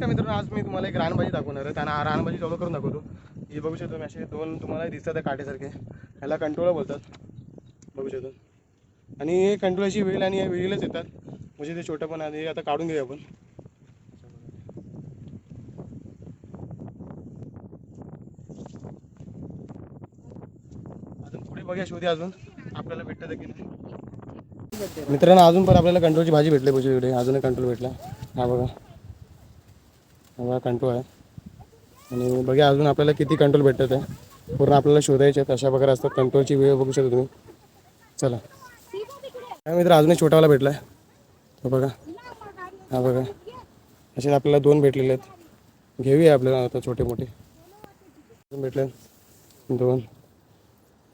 मित्रांनो आज मी तुम्हाला एक रानभाजी दाखवणार आहे. त्यांना रानभाजी चालू करून दाखवतो. हे बघू शकतो मी असे दोन तुम्हाला दिसतात आहे काटेसारखे ह्याला कंट्रोल बोलतात. बघू शकतो. आणि हे कंट्रोलाची वेल आणि या वेळीलाच येतात. म्हणजे ते छोटं पण आहे आता काढून घेऊया आपण. अजून पुढे बघूया शोधी अजून. आपल्याला भेटतं की नाही मित्रांनो अजून पण आपल्याला कंट्रोलची भाजी भेटली पाहिजे इकडे अजून कंट्रोल भेटला. हा बघा. एवढा कंट्रोल आहे. आणि बघा अजून आपल्याला किती कंट्रोल भेटत आहे. पूर्ण आपल्याला शोधायचे आहेत अशा प्रकारे असतात. कंट्रोलची वेळ बघू शकता तुम्ही. चला. काय मित्र अजून एक छोटावाला भेटला आहे तो बघा. हा बघा. असे आपल्याला दोन भेटलेले आहेत. घेऊया आपल्याला आता छोटे मोठे. भेटले दोन.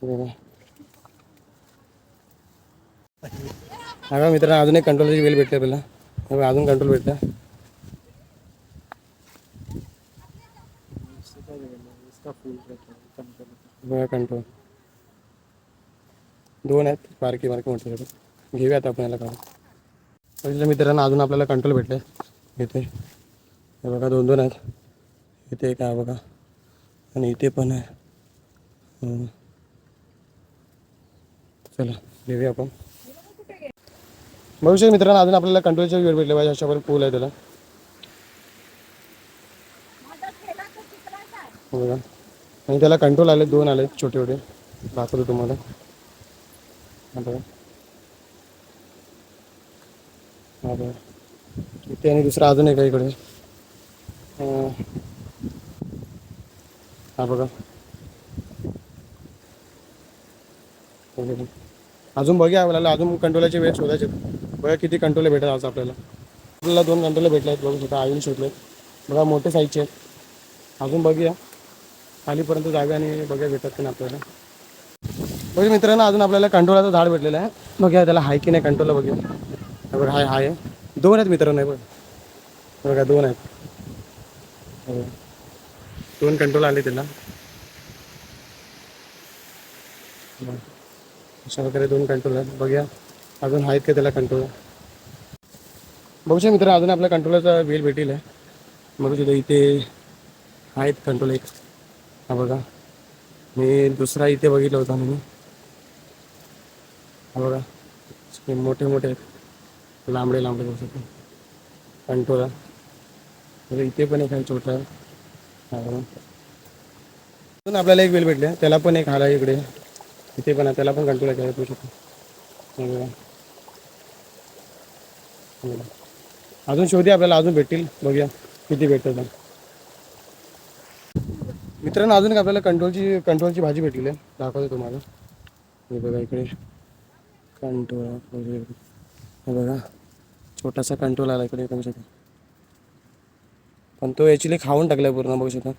बघा. हा का मित्रांनो अजून एक कंट्रोलची वेळ भेटली आपल्याला. अजून कंट्रोल भेटला. बघा कंट्रोल दोन आहेत बारकी बारकी मोठे छोटे घेऊया आता आपण याला काढून पहिल्या मित्रांना अजून आपल्याला कंट्रोल भेटले इथे. हे बघा दोन दोन आहेत. इथे एक आहे बघा. आणि इथे पण आहे. चला घेऊया आपण. बघू शकतो मित्रांनो अजून आपल्याला कंट्रोलच्या वेळ भेटले पाहिजे अशा पूल आहे त्याला. बघा. आणि त्याला कंट्रोल आले दोन आले छोटे छोटे. दाखवतो तुम्हाला. इथे आणि दुसरा अजून एक इकडे. हा बघा. अजून बघा. आपल्याला. अजून कंट्रोलाचे वेळ शोधायचे. बघा किती कंट्रोल भेटत आज आपल्याला. आपल्याला दोन कंट्रोल भेटले आहेत. बघू शकता अजून शोधले बघा मोठे साईजचे आहेत. अजून बघूया. खालीपर्यंत जागा आणि बघूया भेटत की नाही आपल्याला. बघा मित्रांनो अजून आपल्याला कंट्रोलाचं झाड भेटलेलं आहे. बघूया त्याला हाय की नाही कंट्रोलला बघूया. बघ बघा हाय हाय. दोन आहेत मित्रांनो बघ. बघा दोन आहेत. दोन कंट्रोल आले त्याला. अशा प्रकारे दोन कंट्रोल आहेत. बघूया. अजून आहेत का त्याला कंट्रोल? बघू मित्र अजून आपल्या कंट्रोलरचा वेल भेटेल आहे. मग तिथे इथे आहेत कंट्रोल एक. हा बघा. मी दुसरा इथे बघितला होता मी हा बघा. मोठे मोठे लांबडे लांबडे बघू शकतो कंटोला इथे पण एक आहे छोटा. हा बघा. अजून आपल्याला एक वेल भेटले. त्याला पण एक हाला इकडे. इथे पण आहे. त्याला पण कंटोला आहे बघू. शकतो बघा. अजून शोधी आपल्याला. अजून भेटतील. बघूया. किती भेटतात. मित्रांनो अजून एक आपल्याला कंट्रोलची कंट्रोलची भाजी भेटलेली आहे. दाखवतो तुम्हाला. हे बघा इकडे. कंट्रोल वगैरे. हे बघा. छोटासा कंट्रोल आला इकडे बघू शकता. पण तो ॲक्च्युली खाऊन टाकला आहे पूर्ण बघू शकता.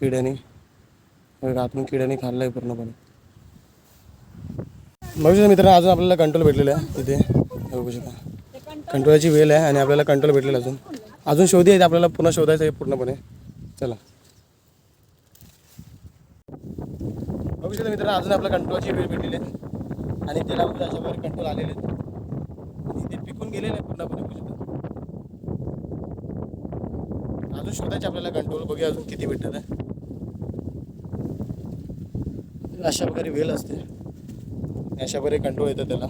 किड्याने. हे बघा आतून किड्याने आहे पूर्णपणे. बघू शकता मित्रांनो अजून आपल्याला कंट्रोल भेटलेला आहे तिथे बघू शकता. कंट्रोलची वेल आहे आणि आपल्याला कंट्रोल भेटलेलं अजून. अजून शोधी आहे आपल्याला पुन्हा शोधायचं आहे पूर्णपणे. चला. बघू शकता मित्रांनो अजून आपल्या कंट्रोलची वेळ भेटलेली आहे. आणि त्याला बघा अशा प्रकारे कंट्रोल आलेले आहेत. आणि ते पिकून गेलेले आहे पूर्णपणे बघू शकता अजून शोधायचे आपल्याला कंट्रोल बघूया अजून किती भेटत आहे अशा प्रकारे वेल असते. अशा प्रकारे कंट्रोल येतं त्याला.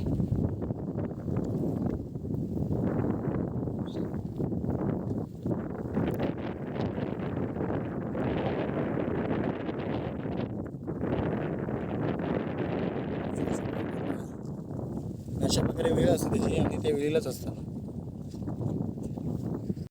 अशा प्रकारे वेळ असते त्याची आणि ते वेळेलाच असतात